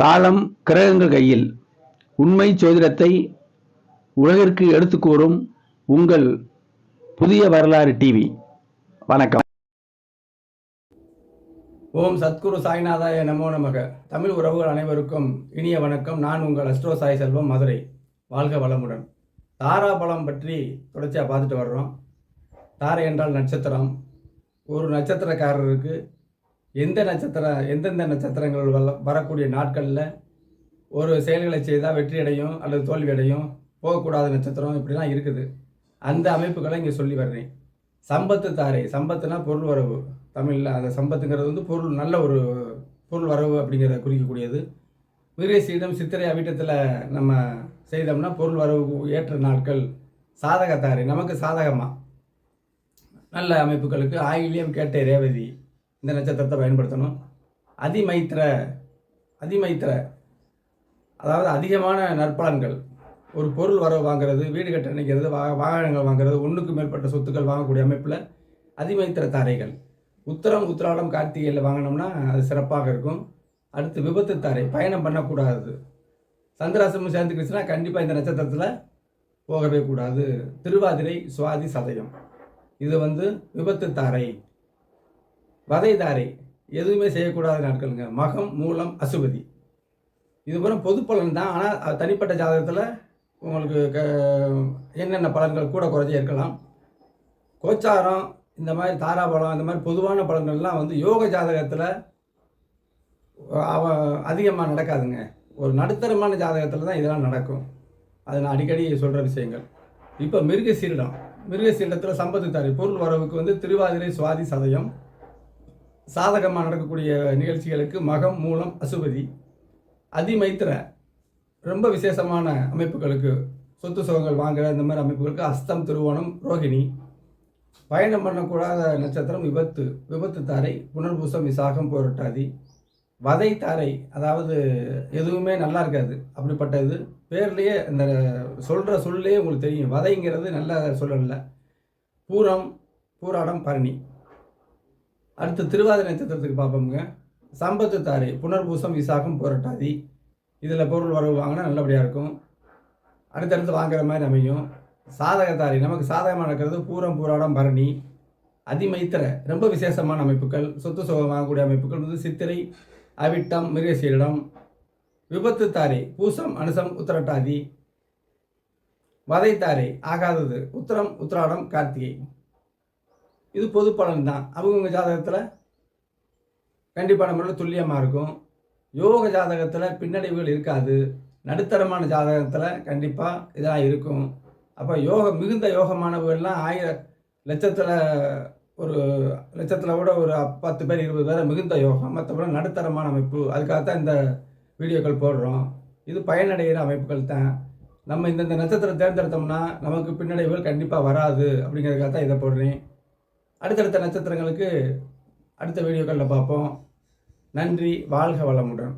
காலம் கிரகங்கள் கையில். உண்மை சோதிடத்தை உலகிற்கு எடுத்து கூறும் உங்கள் புதிய வரலாறு டிவி வணக்கம். ஓம் சத்குரு சாய்நாதாய நமோ நமக. தமிழ் உறவுகள் அனைவருக்கும் இனிய வணக்கம். நான் உங்கள் அஸ்ட்ரோ சாய் செல்வம் மதுரை. வாழ்க வளமுடன். தாரா பலம் பற்றி தொடர்ச்சியாக பார்த்துட்டு வர்றோம். தாரை என்றால் நட்சத்திரம். ஒரு நட்சத்திரக்காரருக்கு எந்த நட்சத்திரம் எந்தெந்த நட்சத்திரங்கள் வல- வரக்கூடிய நாட்களில் ஒரு செயல்களை செய்தால் வெற்றி அடையும் அல்லது தோல்வி அடையும்? போகக்கூடாத நட்சத்திரம் இப்படிலாம் இருக்குது. அந்த அமைப்புகளை இங்கே சொல்லி வர்றேன். சம்பத்து தாரை சம்பத்துனா பொருள் வரவு. தமிழில் அந்த சம்பத்துங்கிறது வந்து பொருள் நல்ல ஒரு பொருள் வரவு அப்படிங்கிறத குறிக்கக்கூடியது. மிருகசீடம் சித்திரை அவிட்டத்தில் நம்ம செய்தோம்னா பொருள் வரவு ஏற்ற நாட்கள். சாதகத்தாரை நமக்கு சாதகமாக நல்ல அமைப்புகளுக்கு ஆயிலியம் கேட்ட ரேவதி. இந்த நட்சத்திரத்தை பயன்படுத்தணும். அதிமைத்திர அதிமைத்திர அதாவது அதிகமான நற்பலன்கள். ஒரு பொருள் வரவு வாங்குறது வீடு கட்ட நினைக்கிறது வா வாகனங்கள் வாங்குறது ஒன்றுக்கு மேற்பட்ட சொத்துக்கள் வாங்கக்கூடிய அமைப்பில் அதிமைத்திர தாரைகள். உத்தரம் உத்திராடம் கார்த்திகையில் வாங்கினோம்னா அது சிறப்பாக இருக்கும். அடுத்து விபத்து தாரை பயணம் பண்ணக்கூடாது. சந்திராசிரமம் சேர்ந்துக்கிடுச்சுன்னா கண்டிப்பாக இந்த நட்சத்திரத்தில் போகவே கூடாது. திருவாதிரை சுவாதி சதயம். இது வந்து விபத்து தாரை. வதைதாரை. எதுவுமே செய்யக்கூடாத நாட்களுங்க. மகம் மூலம் அசுபதி. இது பூரா பொது பலன் தான். ஆனால் தனிப்பட்ட ஜாதகத்தில் உங்களுக்கு க என்னென்ன பலன்கள் கூட குறைஞ்சே இருக்கலாம். கோச்சாரம் இந்த மாதிரி தாராபலம் இந்த மாதிரி பொதுவான பலன்கள்லாம் வந்து யோக ஜாதகத்தில் அவ அதிகமாக நடக்காதுங்க. ஒரு நடுத்தரமான ஜாதகத்தில் தான் இதெல்லாம் நடக்கும். அது நான் அடிக்கடி சொல்கிற விஷயங்கள். இப்போ மிருகசீரிடம். மிருகசீரிடத்தில் சம்பத்து தாரி. பொருள் வரவுக்கு வந்து திருவாதிரை சுவாதி சதயம். சாதகமாக நடக்கக்கூடிய நிகழ்ச்சிகளுக்கு மகம் மூலம் அசுபதி அதிமைத்திர ரொம்ப விசேஷமான அமைப்புகளுக்கு சொத்து சுகங்கள் வாங்குற இந்த மாதிரி அமைப்புகளுக்கு அஸ்தம் திருவோணம் ரோகிணி பயணம் பண்ணக்கூடாத நட்சத்திரம் விபத்து விபத்து தாரை புனர்பூசம் விசாகம் போராட்டாதி வதை தாரை அதாவது எதுவுமே நல்லா இருக்காது. அப்படிப்பட்டது பேர்லேயே இந்த சொல்கிற சொல்லே உங்களுக்கு தெரியும். வதைங்கிறது நல்ல சொல்லல பூரம் பூராடம் பரணி. அடுத்து திருவாதிரை நட்சத்திரத்துக்கு பார்ப்போமுங்க. சம்பத்து தாரை புனர்பூசம் விசாகம் போராட்டாதி. இதில் பொருள் வரவு வாங்கினா நல்லபடியாக இருக்கும். அடுத்தடுத்து வாங்குற மாதிரி அமையும். சாதகத்தாரி நமக்கு சாதகமாக நடக்கிறது பூரம் பூராடம் பரணி அதிமைத்திர. ரொம்ப விசேஷமான அமைப்புகள். சொத்து சுகம் வாங்கக்கூடிய அமைப்புகள் வந்து சித்திரை அவிட்டம் மிருகசீரிடம். விபத்து தாரை பூசம் அனுசம் உத்திரட்டாதி. வதைத்தாரை ஆகாதது உத்திரம் உத்திராடம் கார்த்திகை. இது பொது பலன் தான். அவங்கவுங்க ஜாதகத்தில்? கண்டிப்பான முறையில் துல்லியமாக இருக்கும். யோக ஜாதகத்தில் பின்னடைவுகள் இருக்காது. நடுத்தரமான ஜாதகத்தில் கண்டிப்பாக இதெல்லாம் இருக்கும். அப்போ யோக மிகுந்த யோகமானவர்கள்லாம் ஆயிர லட்சத்தில் ஒரு லட்சத்தில் கூட ஒரு பத்து பேர் இருபது பேர் மிகுந்த யோகம் மற்றபடி நடுத்தரமான அமைப்பு. அதுக்காகத்தான் இந்த வீடியோக்கள் போடுறோம். இது பயனடைகிற அமைப்புகள் தான். நம்ம இந்தந்த நட்சத்திரம் தேர்ந்தெடுத்தோம்னா நமக்கு பின்னடைவுகள் கண்டிப்பாக வராது. அப்படிங்கிறதுக்காக தான் இதை போடுறேன். அடுத்தடுத்த நட்சத்திரங்களுக்கு அடுத்த வீடியோக்களில் பார்ப்போம். நன்றி வாழ்க வளமுடன்.